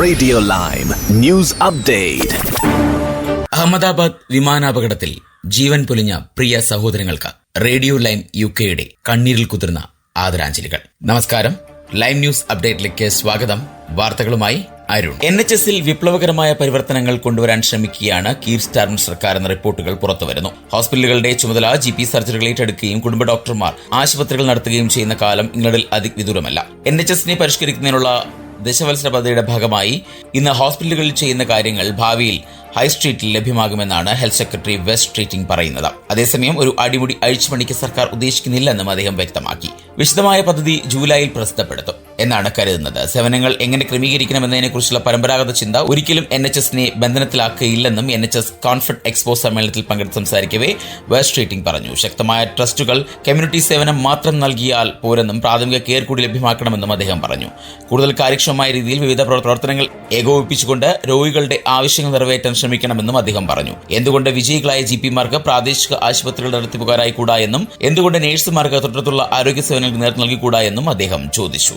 Radio lime news update Ahmedabad വിമാനാപകടത്തിൽ ജീവൻ പൊലിഞ്ഞ പ്രിയ സഹോദരങ്ങൾക്ക് റേഡിയോ ലൈം യു കെയുടെ കണ്ണീരിൽ കുതിർന്ന ആദരാഞ്ജലികൾ. നമസ്കാരം. ലൈം ന്യൂസ് അപ്ഡേറ്റിലേക്ക് സ്വാഗതം. വാർത്തകളുമായി അരുൺ. എൻ എച്ച് എസിൽ വിപ്ലവകരമായ പരിവർത്തനങ്ങൾ കൊണ്ടുവരാൻ ശ്രമിക്കുകയാണ് കീർ സ്റ്റാർമൻ സർക്കാർ എന്ന റിപ്പോർട്ടുകൾ പുറത്തുവരുന്നു. ഹോസ്പിറ്റലുകളുടെ ചുമതല ജി പി സർജറികൾ ഏറ്റെടുക്കുകയും കുടുംബ ഡോക്ടർമാർ ആശുപത്രികൾ നടത്തുകയും ചെയ്യുന്ന കാലം ഇംഗ്ലണ്ടിൽ അതിവിദൂരമല്ല എൻ എച്ച് എസിനെ പരിഷ്കരിക്കുന്നതിനുള്ള ദശവത്സര പദ്ധതിയുടെ ഭാഗമായി ഇന്ന് ഹോസ്പിറ്റലുകളിൽ ചെയ്യുന്ന കാര്യങ്ങൾ ഭാവിയിൽ ഹൈ സ്ട്രീറ്റിൽ ലഭ്യമാകുമെന്നാണ് ഹെൽത്ത് സെക്രട്ടറി വെസ്റ്റ് സ്ട്രീറ്റിംഗ് പറയുന്നത്. അതേസമയം ഒരു അടിമുടി അഴിച്ചുപണിക്ക് സർക്കാർ ഉദ്ദേശിക്കുന്നില്ലെന്നും അദ്ദേഹം വ്യക്തമാക്കി. വിശദമായ പദ്ധതി ജൂലൈയിൽ പ്രസിദ്ധപ്പെടുത്തും. എന്നാണ് കരുതുന്നത്. സേവനങ്ങൾ എങ്ങനെ ക്രമീകരിക്കണമെന്നതിനെക്കുറിച്ചുള്ള പരമ്പരാഗത ചിന്ത ഒരിക്കലും എൻ എച്ച് എസിനെ ബന്ധനത്തിലാക്കുകയില്ലെന്നും N H S conflict expo സമ്മേളനത്തിൽ പങ്കെടുത്ത് സംസാരിക്കവേ വെസ്റ്റ് സ്ട്രീറ്റിംഗ് പറഞ്ഞു. ശക്തമായ ട്രസ്റ്റുകൾ കമ്മ്യൂണിറ്റി സേവനം മാത്രം നൽകിയാൽ പോരെന്നും പ്രാഥമിക കെയർ കൂടി ലഭ്യമാക്കണമെന്നും അദ്ദേഹം പറഞ്ഞു. കൂടുതൽ കാര്യക്ഷമമായ രീതിയിൽ വിവിധ പ്രവർത്തനങ്ങൾ ഏകോപിപ്പിച്ചുകൊണ്ട് രോഗികളുടെ ആവശ്യങ്ങൾ നിറവേറ്റാൻ ശ്രമിക്കണമെന്നും അദ്ദേഹം പറഞ്ഞു. എന്തുകൊണ്ട് വിജയികളായ ജി പിമാർക്ക് പ്രാദേശിക ആശുപത്രികളുടെ നടത്തിപ്പുകാരായി കൂടാ എന്നും എന്തുകൊണ്ട് നഴ്സുമാർക്ക് തൊട്ടടുത്തുള്ള ആരോഗ്യ സേവനങ്ങൾ നേതൃത്വം നൽകിക്കൂടാ എന്നും അദ്ദേഹം ചോദിച്ചു.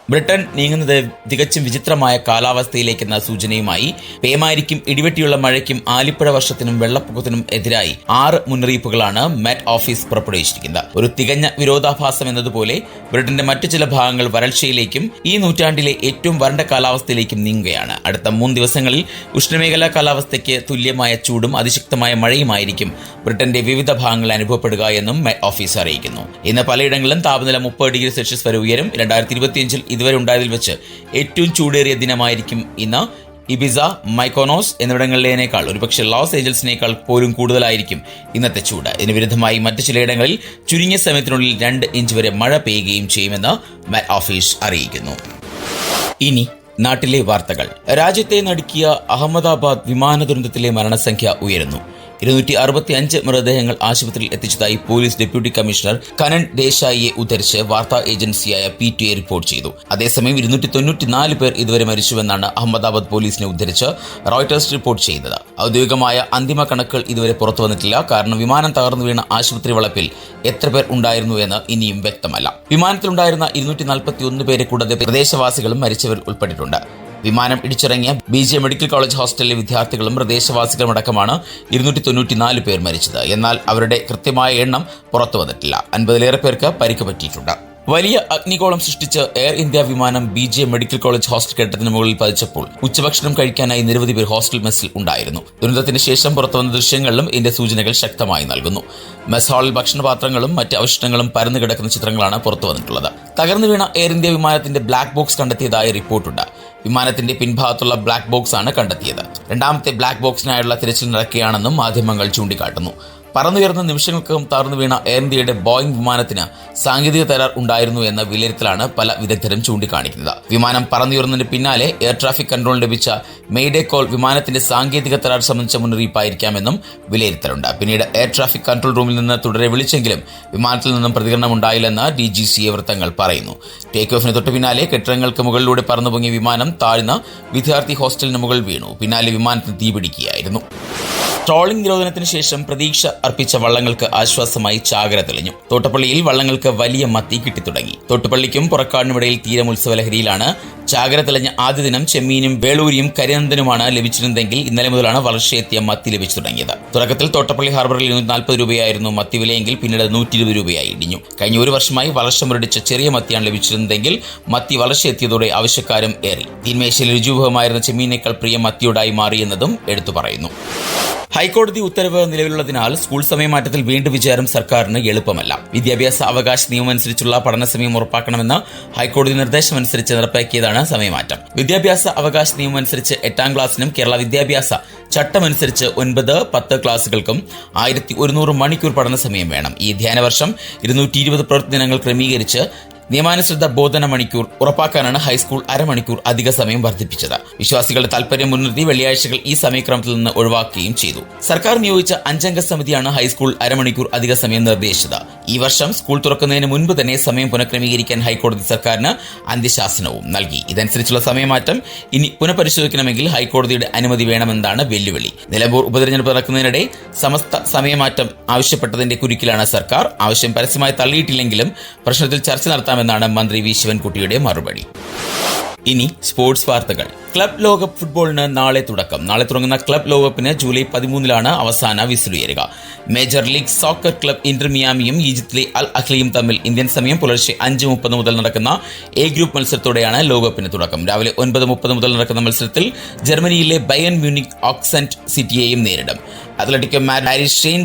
ബ്രിട്ടൻ നീങ്ങുന്നത് തികച്ചും വിചിത്രമായ കാലാവസ്ഥയിലേക്കെന്ന സൂചനയുമായി പേമാരിക്കും ഇടിവെട്ടിയുള്ള മഴയ്ക്കും ആലിപ്പുഴ വർഷത്തിനും വെള്ളപ്പൊക്കത്തിനും എതിരായി ആറ് മുന്നറിയിപ്പുകളാണ് മെറ്റ് ഓഫീസ് പുറപ്പെടുവിച്ചിരിക്കുന്നത്. ഒരു തികഞ്ഞ വിരോധാഭാസം എന്നതുപോലെ ബ്രിട്ടന്റെ മറ്റു ചില ഭാഗങ്ങൾ വരൾച്ചയിലേക്കും ഈ നൂറ്റാണ്ടിലെ ഏറ്റവും വരണ്ട കാലാവസ്ഥയിലേക്കും നീങ്ങുകയാണ്. അടുത്ത മൂന്ന് ദിവസങ്ങളിൽ ഉഷ്ണമേഖലാ കാലാവസ്ഥയ്ക്ക് തുല്യമായ ചൂടും അതിശക്തമായ മഴയുമായിരിക്കും ബ്രിട്ടന്റെ വിവിധ ഭാഗങ്ങൾ അനുഭവപ്പെടുക എന്നും മെറ്റ് ഓഫീസ് അറിയിക്കുന്നു. ഇന്ന് പലയിടങ്ങളിലും താപനില മുപ്പത് ഡിഗ്രി സെൽഷ്യസ് വരെ ഉയരും. രണ്ടായിരത്തി ഇരുപത്തിയഞ്ചിൽ ഇതുവരെ ഉണ്ടായതിൽ വെച്ച് ഏറ്റവും ചൂടേറിയ ദിനമായിരിക്കും ഇന്ന്. ഇബിസ മൈക്കോനോസ് എന്നിവിടങ്ങളിലേനേക്കാൾ ഒരുപക്ഷെ ലോസ് ഏഞ്ചൽസിനേക്കാൾ പോലും കൂടുതലായിരിക്കും ഇന്നത്തെ ചൂട്. ഇതിന് വിരുദ്ധമായി മറ്റു ചിലയിടങ്ങളിൽ ചുരുങ്ങിയ സമയത്തിനുള്ളിൽ രണ്ട് ഇഞ്ച് വരെ മഴ പെയ്യുകയും ചെയ്യുമെന്ന് മെറ്റ് ഓഫീസ് അറിയിക്കുന്നു. ഇനി നാട്ടിലെ വാർത്തകൾ. രാജ്യത്തെ നടുക്കിയ അഹമ്മദാബാദ് വിമാന ദുരന്തത്തിലെ മരണസംഖ്യ ഉയരുന്നു. ഇരുന്നൂറ്റി അറുപത്തി അഞ്ച് മൃതദേഹങ്ങൾ ആശുപത്രിയിൽ എത്തിച്ചതായി പോലീസ് ഡെപ്യൂട്ടി കമ്മീഷണർ കനൻ ദേശായിയെ ഉദ്ധരിച്ച് വാർത്താ ഏജൻസിയായ പി ടി എ റിപ്പോർട്ട് ചെയ്തു. അതേസമയം ഇരുന്നൂറ്റി തൊണ്ണൂറ്റിനാല് പേർ ഇതുവരെ മരിച്ചുവെന്നാണ് അഹമ്മദാബാദ് പോലീസിനെ ഉദ്ധരിച്ച് റോയിട്ടേഴ്സ് റിപ്പോർട്ട് ചെയ്തത്. ഔദ്യോഗികമായ അന്തിമ കണക്കുകൾ ഇതുവരെ പുറത്തു വന്നിട്ടില്ല. കാരണം വിമാനം തകർന്നു വീണ ആശുപത്രി വളപ്പിൽ എത്ര പേർ ഉണ്ടായിരുന്നു എന്ന് ഇനിയും വ്യക്തമല്ല. വിമാനത്തിലുണ്ടായിരുന്ന ഇരുന്നൂറ്റി നാൽപ്പത്തി ഒന്ന് പേരെ കൂടാതെ പ്രദേശവാസികളും മരിച്ചവർ ഉൾപ്പെട്ടിട്ടുണ്ട്. വിമാനം ഇടിച്ചിറങ്ങിയ ബി ജെ മെഡിക്കൽ കോളേജ് ഹോസ്റ്റലിലെ വിദ്യാർത്ഥികളും പ്രദേശവാസികളും അടക്കമാണ് ഇരുന്നൂറ്റി തൊണ്ണൂറ്റിനാല് പേർ മരിച്ചത്. എന്നാൽ അവരുടെ കൃത്യമായ എണ്ണം പുറത്തു വന്നിട്ടില്ല. അൻപതിലേറെ പേർക്ക് പരിക്ക് പറ്റിയിട്ടുണ്ട്. വലിയ അഗ്നികോളം സൃഷ്ടിച്ച് എയർ ഇന്ത്യ വിമാനം B J medical college hostel കെട്ടിടത്തിന് മുകളിൽ പതിച്ചപ്പോൾ ഉച്ചഭക്ഷണം കഴിക്കാനായി നിരവധി പേർ ഹോസ്റ്റൽ മെസ്സിൽ ഉണ്ടായിരുന്നു. ദുരന്തത്തിന് ശേഷം പുറത്തുവന്ന ദൃശ്യങ്ങളിലും ഇതിന്റെ സൂചനകൾ ശക്തമായി നൽകുന്നു. മെസ് ഹാളിൽ ഭക്ഷണപാത്രങ്ങളും മറ്റ് അവശിഷ്ടങ്ങളും പരന്നു കിടക്കുന്ന ചിത്രങ്ങളാണ് പുറത്തു വന്നിട്ടുള്ളത്. തകർന്നു വീണ എയർ ഇന്ത്യ വിമാനത്തിന്റെ ബ്ലാക്ക് ബോക്സ് കണ്ടെത്തിയതായി റിപ്പോർട്ടുണ്ട്. വിമാനത്തിന്റെ പിൻഭാഗത്തുള്ള ബ്ലാക്ക് ബോക്സ് ആണ് കണ്ടെത്തിയത്. രണ്ടാമത്തെ ബ്ലാക്ക് ബോക്സിനായുള്ള തിരച്ചിൽ നടക്കുകയാണെന്നും മാധ്യമങ്ങൾ ചൂണ്ടിക്കാട്ടുന്നു. പറന്നുയർന്ന നിമിഷങ്ങൾക്കകം താർന്നു വീണ എയർ ഇന്ത്യയുടെ ബോയിംഗ് വിമാനത്തിന് സാങ്കേതിക തകരാർ ഉണ്ടായിരുന്നു എന്ന വിലയിരുത്തലാണ് പല വിദഗ്ധരും ചൂണ്ടിക്കാണിക്കുന്നത്. വിമാനം പറന്നുയർന്നതിന് പിന്നാലെ എയർ ട്രാഫിക് കൺട്രോൾ ലഭിച്ച മെയ്ഡേ കോൾ വിമാനത്തിന്റെ സാങ്കേതിക തകരാർ സംബന്ധിച്ച മുന്നറിയിപ്പായിരിക്കാമെന്നും വിലയിരുത്തലുണ്ട്. പിന്നീട് എയർ ട്രാഫിക് കൺട്രോൾ റൂമിൽ നിന്ന് തുടരെ വിളിച്ചെങ്കിലും വിമാനത്തിൽ നിന്നും പ്രതികരണം ഉണ്ടായില്ലെന്ന് ഡി ജി സി വൃത്തങ്ങൾ പറയുന്നു. ടേക്ക് ഓഫിന് തൊട്ടു പിന്നാലെ കെട്ടിടങ്ങൾക്ക് മുകളിലൂടെ പറന്നുപൊങ്ങിയ വിമാനം താഴ്ന്ന വിദ്യാർത്ഥി ഹോസ്റ്റലിന് മുകളിൽ വീണു. പിന്നാലെ വിമാനത്തിന് തീപിടിക്കുകയായിരുന്നു. ട്രോളിംഗ് നിരോധനത്തിന് ശേഷം പ്രതീക്ഷ അർപ്പിച്ച വള്ളങ്ങൾക്ക് ആശ്വാസമായി ചാകര തെളിഞ്ഞു. തോട്ടപ്പള്ളിയിൽ വള്ളങ്ങൾക്ക് വലിയ മത്തി കിട്ടിത്തുടങ്ങി. തോട്ടുപള്ളിക്കും പുറക്കാടിനുമിടയിൽ തീരം ഉത്സവ ലഹരിയിലാണ് ചാകര തെളിഞ്ഞ ആദ്യ ദിനം ചെമ്മീനും വേളൂരിയും കരിനന്ദനുമാണ് ലഭിച്ചിരുന്നതെങ്കിൽ ഇന്നലെ മുതലാണ് വളർച്ചയെത്തിയ മത്തി ലഭിച്ചു തുടങ്ങിയത് തുടക്കത്തിൽ തോട്ടപ്പള്ളി ഹാർബറിൽ ഇരുന്നൂറ്റി നാൽപ്പത് രൂപയായിരുന്നു മത്തി വിലയെങ്കിൽ പിന്നീട് നൂറ്റി ഇരുപത് രൂപയായി ഇടിഞ്ഞു. കഴിഞ്ഞ ഒരു വർഷമായി വളർച്ച മുരടിച്ച ചെറിയ മത്തിയാണ് ലഭിച്ചിരുന്നതെങ്കിൽ മത്തി വളർച്ചയെത്തിയതോടെ ആവശ്യക്കാരും ഏറി. തീന്മേശയിൽ രുചിഭവമായിരുന്ന ചെമ്മീനേക്കാൾ പ്രിയ മത്തിയോടായി മാറിയെന്നതും എടുത്തു പറയുന്നു. ഹൈക്കോടതി ഉത്തരവ് നിലവിലുള്ളതിനാൽ സ്കൂൾ സമയമാറ്റത്തിൽ വീണ്ടും വിചാരം സർക്കാരിന് എളുപ്പമല്ല. വിദ്യാഭ്യാസ അവകാശ നിയമം അനുസരിച്ചുള്ള പഠന സമയം ഉറപ്പാക്കണമെന്ന് ഹൈക്കോടതി നിർദ്ദേശമനുസരിച്ച് നടപ്പാക്കിയതാണ് സമയമാറ്റം. വിദ്യാഭ്യാസ അവകാശ നിയമം അനുസരിച്ച് എട്ടാം ക്ലാസ്സിനും കേരള വിദ്യാഭ്യാസ ചട്ടമനുസരിച്ച് ഒൻപത് പത്ത് ക്ലാസുകൾക്കും ആയിരത്തി ഒരുന്നൂറ് മണിക്കൂർ പഠന സമയം വേണം. ഈ ധ്യാന വർഷം ഇരുന്നൂറ്റി ഇരുപത് പ്രവൃത്തി ദിനങ്ങൾ ക്രമീകരിച്ച് നിയമാനുസൃത ബോധന മണിക്കൂർ ഉറപ്പാക്കാനാണ് ഹൈസ്കൂൾ അരമണിക്കൂർ അധിക സമയം വർദ്ധിപ്പിച്ചത്. വിശ്വാസികളുടെ താൽപര്യം മുൻനിർത്തി വെള്ളിയാഴ്ചകൾ ഈ സമയക്രമത്തിൽ നിന്ന് ഒഴിവാക്കുകയും ചെയ്തു. സർക്കാർ നിയോഗിച്ച അഞ്ചംഗ സമിതിയാണ് ഹൈസ്കൂൾ അരമണിക്കൂർ അധിക സമയം നിർദ്ദേശിച്ചത്. ഈ വർഷം സ്കൂൾ തുറക്കുന്നതിന് മുൻപ് തന്നെ സമയം പുനഃക്രമീകരിക്കാൻ ഹൈക്കോടതി സർക്കാരിന് അന്ത്യശാസനവും നൽകി. ഇതനുസരിച്ചുള്ള സമയമാറ്റം ഇനി പുനഃപരിശോധിക്കണമെങ്കിൽ ഹൈക്കോടതിയുടെ അനുമതി വേണമെന്നാണ് വെല്ലുവിളി. നിലമ്പൂർ ഉപതെരഞ്ഞെടുപ്പ് നടക്കുന്നതിനിടെ സമസ്ത സമയമാറ്റം ആവശ്യപ്പെട്ടതിന്റെ കുരുക്കിലാണ് സർക്കാർ ആവശ്യം പരസ്യമായി തള്ളിയിട്ടില്ലെങ്കിലും പ്രശ്നത്തിൽ ചർച്ച നടത്താമെന്നാണ് മന്ത്രി വി ശിവൻകുട്ടിയുടെ മറുപടി. ഇനി സ്പോർട്സ് വാർത്തകൾ. ക്ലബ് ലോകകപ്പ് ഫുട്ബോളിന് നാളെ തുടക്കം. നാളെ തുടങ്ങുന്ന ക്ലബ് ലോകകപ്പിന് ജൂലൈ പതിമൂന്നിലാണ് അവസാന വിസിലുയരുക. Major league soccer club inter മിയാമിയും ഈജിപ്തിലെ അൽ അഹ്ലിയും തമ്മിൽ ഇന്ത്യൻ സമയം പുലർച്ചെ അഞ്ച് മുപ്പത് മുതൽ നടക്കുന്ന എ ഗ്രൂപ്പ് മത്സരത്തോടെയാണ് ലോകകപ്പിന് തുടക്കം. രാവിലെ ഒൻപത് മുപ്പത് മുതൽ നടക്കുന്ന മത്സരത്തിൽ ജർമ്മനിയിലെ ബയൻ മ്യൂണിക് ഓക്സന്റ് സിറ്റിയെയും നേരിടും. അത്ലറ്റിക്കോ മാരിസ് ഷെയിൻ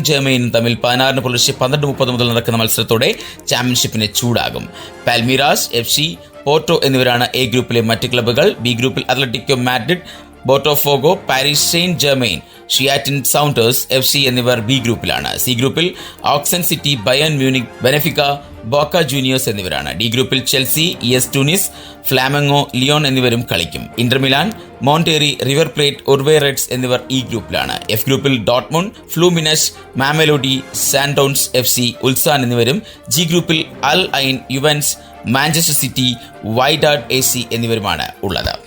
തമ്മിൽ പതിനാറിന് പുലർച്ചെ പന്ത്രണ്ട് മുപ്പത് മുതൽ നടക്കുന്ന മത്സരത്തോടെ ചാമ്പ്യൻഷിപ്പിന് ചൂടാകും. പാൽമിറാസ് എഫ് സി പോർട്ടോ എന്നിവരാണ് എ ഗ്രൂപ്പിലെ മറ്റ് ക്ലബ്ബുകൾ. ബി ഗ്രൂപ്പിൽ Atletico Madrid Botafogo Paris Saint Germain Seattle Sounders F C എന്നിവർ ബി ഗ്രൂപ്പിലാണ്. സി ഗ്രൂപ്പിൽ Auckland City Bayern Munich Benfica Boca Juniors എന്നിവരാണ്. ഡി ഗ്രൂപ്പിൽ Chelsea ES Tunis Flamengo Leon എന്നിവരും കളിക്കും. Inter Milan Monterrey River Plate Urawa Reds എന്നിവർ ഈ ഗ്രൂപ്പിലാണ്. F ഗ്രൂപ്പിൽ ഡോട്ട്മുൺ ഫ്ലൂമിനസ് മാമലോഡി സാൻഡോൺസ് എഫ് സി ഉൽസാൻ എന്നിവരും ജി ഗ്രൂപ്പിൽ Al Ain Juventus Manchester City Wydad A C എന്നിവരുമാണ് ഉള്ളത്.